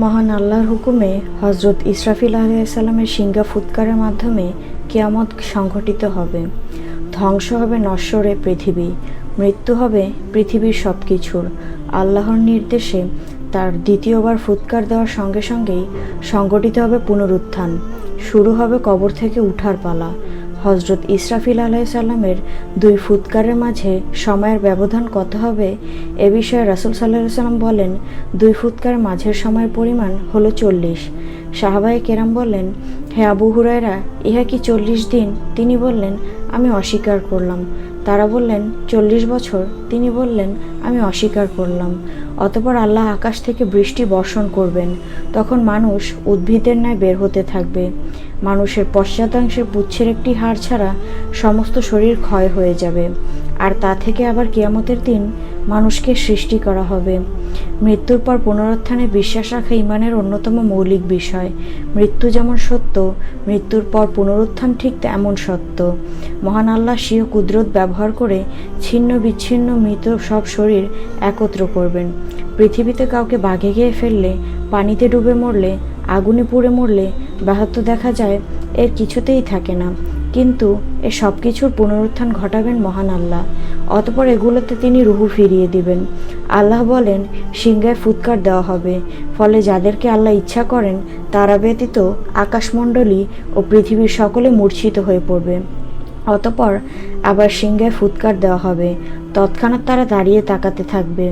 মহান আল্লাহর হুকুমে হজরত ইসরাফিল আলাইসাল্লামের সিঙ্গা ফুৎকারের মাধ্যমে কেয়ামত সংঘটিত হবে। ধ্বংস হবে নশ্বরে পৃথিবী, মৃত্যু হবে পৃথিবীর সব কিছুর আল্লাহর নির্দেশে তার দ্বিতীয়বার ফুৎকার দেওয়ার সঙ্গে সঙ্গেই সংগঠিত হবে পুনরুত্থান। শুরু হবে কবর থেকে উঠার পালা। হজরত ইসরাফিল আলাইসাল্লামের দুই ফুৎকারের মাঝে সময়ের ব্যবধান কত হবে, এ বিষয়ে রাসুল সাল্লাহ সাল্লাম বলেন, দুই ফুৎকার মাঝের সময়ের পরিমাণ হলো চল্লিশ। সাহাবাই কেরাম বললেন, হে আবু হুরায়রা, ইহা কি চল্লিশ দিন? তিনি বললেন, আমি অস্বীকার করলাম। তারা বললেন, চল্লিশ বছর। তিনি বললেন, আমি অস্বীকার করলাম। অতপর আল্লাহ আকাশ থেকে বৃষ্টি বর্ষণ করবেন। তখন মানুষ উদ্ভিদের ন্যায় বের হতে থাকবে। মানুষের পশ্চাতাংশের পুচ্ছের একটি হাড় ছাড়া সমস্ত শরীর ক্ষয় হয়ে যাবে। আর তা থেকে আবার কিয়ামতের দিন মানুষকে সৃষ্টি করা হবে। মৃত্যুর পর পুনরুত্থানে বিশ্বাস রাখা ইমানের অন্যতম মৌলিক বিষয়। মৃত্যু যেমন সত্য, মৃত্যুর পর পুনরুত্থান ঠিক তেমন সত্য। মহান আল্লাহ স্বীয় কুদরত ব্যবহার করে ছিন্ন বিচ্ছিন্ন মৃত সব শরীর একত্র করবেন। পৃথিবীতে কাউকে বাঘে গিয়ে ফেললে, পানিতে ডুবে মরলে, আগুনে পুড়ে মরলে, ব্যাহত দেখা যায়, এর কিছুতেই থাকে না। কিন্তু এ সব কিছুর পুনরুত্থান ঘটাবেন মহান আল্লাহ। অতপর এগুলোতে তিনি রুহু ফিরিয়ে দিবেন। আল্লাহ বলেন, সিংহায় ফুৎকার দেওয়া হবে। ফলে যাদেরকে আল্লাহ ইচ্ছা করেন, তারা ব্যতীত আকাশমণ্ডলী ও পৃথিবীর সকলে মূর্ছিত হয়ে পড়বে। অতপর আবার সিংহায় ফুৎকার দেওয়া হবে। তৎক্ষণাৎ তারা দাঁড়িয়ে তাকাতে থাকবে।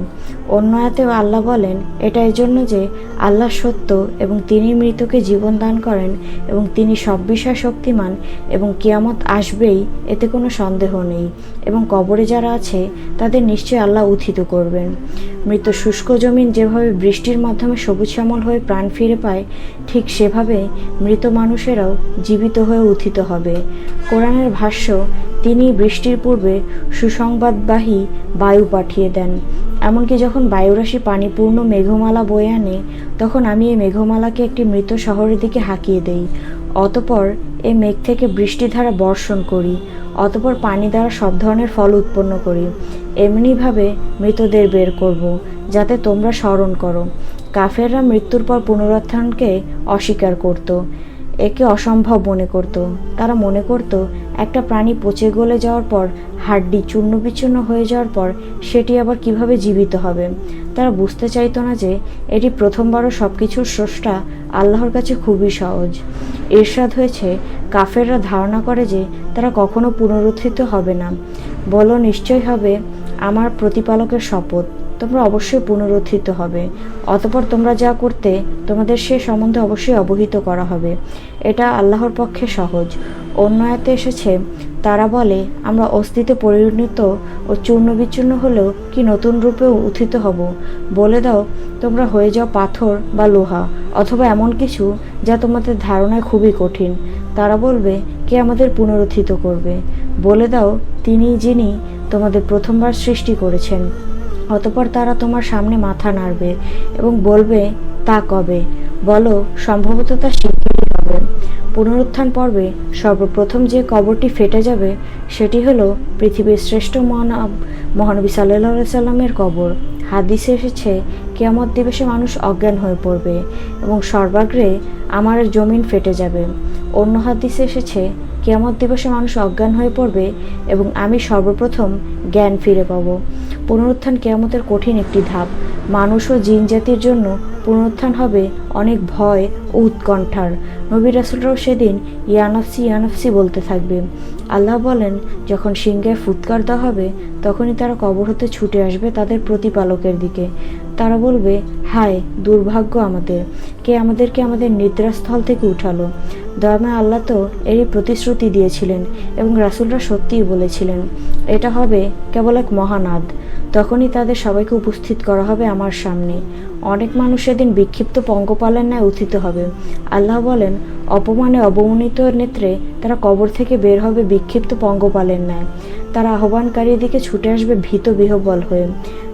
অন্য আয়াতেও আল্লাহ বলেন, এটা এই জন্য যে আল্লাহ সত্য এবং তিনি মৃতকে জীবন দান করেন এবং তিনি সব বিষয় শক্তিমান এবং কিয়ামত আসবেই, এতে কোনো সন্দেহ নেই। এবং কবরে যারা আছে, তাদের নিশ্চয়ই আল্লাহ উত্থিত করবেন। মৃত শুষ্ক জমিন যেভাবে বৃষ্টির মাধ্যমে সবুজ শ্যামল হয়ে প্রাণ ফিরে পায়, ঠিক সেভাবে মৃত মানুষেরাও জীবিত হয়ে উত্থিত হবে। কোরআনের ভাষ্য তিনি বৃষ্টির পূর্বে সুসংবাদবাহী বায়ু পাঠিয়ে দেন। এমনকি যখন বায়ুরাশি পানিপূর্ণ মেঘমালা বয়ে আনে, তখন আমি এই মেঘমালাকে একটি মৃত শহরের দিকে হাঁকিয়ে দেই। অতপর এ মেঘ থেকে বৃষ্টিধারা বর্ষণ করি, অতপর পানি দ্বারা সব ধরনের ফল উৎপন্ন করি। এমনিভাবে মৃতদের বের করব, যাতে তোমরা স্মরণ করো। কাফেররা মৃত্যুর পর পুনরুত্থানকে অস্বীকার করত। একে অসম্ভব মনে করত। তারা মনে করত, একটা প্রাণী পচে গলে যাওয়ার পর, হাড্ডি চূর্ণ বিচ্ছিন্ন হয়ে যাওয়ার পর, সেটি আবার কীভাবে জীবিত হবে? তারা বুঝতে চাইতো না যে, এটি প্রথমবারও সব কিছুর স্রষ্টা আল্লাহর কাছে খুবই সহজ। এরশাদ হয়েছে, কাফেররা ধারণা করে যে, তারা কখনো পুনরুত্থিত হবে না। বলো নিশ্চয় হবে আমার প্রতিপালকের শপথ। তোমরা অবশ্যই পুনরুত্থিত হবে। অতপর তোমরা যা করতে, তোমাদের সে সম্বন্ধে অবশ্যই অবহিত করা হবে। এটা আল্লাহর পক্ষে সহজ। অন্য এতে এসেছে, তারা বলে, আমরা অস্তিত্বে পরিণত ও চূর্ণ বিচূর্ণ হলেও কি নতুন রূপেও উত্থিত হব? বলে দাও, তোমরা হয়ে যাও পাথর বা লোহা, অথবা এমন কিছু যা তোমাদের ধারণায় খুবই কঠিন। তারা বলবে, কে আমাদের পুনরুত্থিত করবে? বলে দাও তিনি যিনি তোমাদের প্রথমবার সৃষ্টি করেছেন। অতপর তারা তোমার সামনে মাথা নাড়বে এবং বলবে, তা কবে? বলো, সম্ভবত তা শীঘ্রই হবে। পুনরুত্থান পর্বে সর্বপ্রথম যে কবরটি ফেটে যাবে, সেটি হলো পৃথিবীর শ্রেষ্ঠ মহানব মহানবী সাল্লাহ সাল্লামের কবর। হাদিসে এসেছে, কেয়ামত দিবসে মানুষ অজ্ঞান হয়ে পড়বে এবং সর্বাগ্রে আমার জমিন ফেটে যাবে। অন্য হাদিসে এসেছে, কেয়ামত দিবসে মানুষ অজ্ঞান হয়ে পড়বে এবং আমি সর্বপ্রথম জ্ঞান ফিরে পাব। পুনরুত্থান কেয়ামতের কঠিন একটি ধাপ। মানুষ ও জিন জাতির জন্য পুনরুত্থান হবে অনেক ভয় ও উৎকণ্ঠার। নবী রাসুলরাও সেদিন ইয়ানফসি ইয়ানফসি বলতে থাকবে। আল্লাহ বলেন, যখন সিংহায় ফুৎকার দেওয়া হবে, তখনই তারা কবর হতে ছুটে আসবে তাদের প্রতিপালকের দিকে। তারা বলবে, হায়, দুর্ভাগ্য আমাদের। কে আমাদেরকে আমাদের নিদ্রাস্থল থেকে উঠালো? দয়ামে আল্লাহ তো এরই প্রতিশ্রুতি দিয়েছিলেন এবং রাসুলরা সত্যিই বলেছিলেন, এটা হবে কেবল এক মহানাদ। তখনই তাদের সবাইকে উপস্থিত করা হবে আমার সামনে। অনেক মানুষ এদিন বিক্ষিপ্ত পঙ্গপালের ন্যায় উত্থিত হবে। আল্লাহ বলেন, অপমানে অবমনিত নেত্রে তারা কবর থেকে বের হবে বিক্ষিপ্ত পঙ্গপালের ন্যায়। তারা আহ্বানকারীর দিকে ছুটে আসবে ভীত বিহবল হয়ে।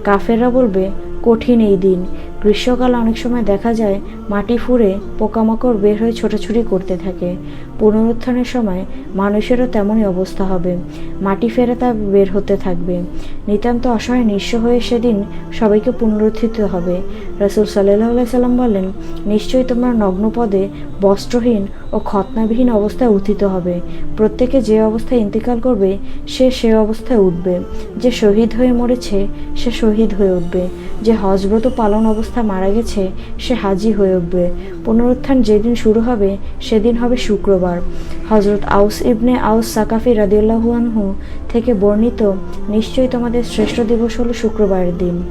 কাফেররা বলবে, কঠিন এই দিন। গ্রীষ্মকালে অনেক সময় দেখা যায় মাটি ফুঁড়ে পোকামাকড় বের হয়ে ছোটাছুটি করতে থাকে। পুনরুত্থানের সময় মানুষেরও তেমনই অবস্থা হবে। মাটি ফেরে তা বের হতে থাকবে। নিতান্ত অসহায় নিঃস্ব হয়ে সেদিন সবাইকে পুনরুত্থিত হবে। রসুল সাল্লাহ সাল্লাম বলেন, নিশ্চয়ই তোমরা নগ্নপদে, বস্ত্রহীন ও খতনাবিহীন অবস্থায় উত্থিত হবে। প্রত্যেকে যে অবস্থায় ইন্তেকাল করবে, সে সে অবস্থায় উঠবে। যে শহীদ হয়ে মরেছে, সে শহীদ হয়ে উঠবে। যে হজব্রত পালন অবস্থা মারা গেছে, সে হাজি হয়ে উঠবে। পুনরুত্থান যেদিন শুরু হবে, সেদিন হবে শুক্রবার। হজরত আউস ইবনে আউস সাকাফি রাদিউল্লাহুয়ানহু থেকে বর্ণিত, নিশ্চয়ই তোমাদের শ্রেষ্ঠ দিবস হলো শুক্রবারের দিন।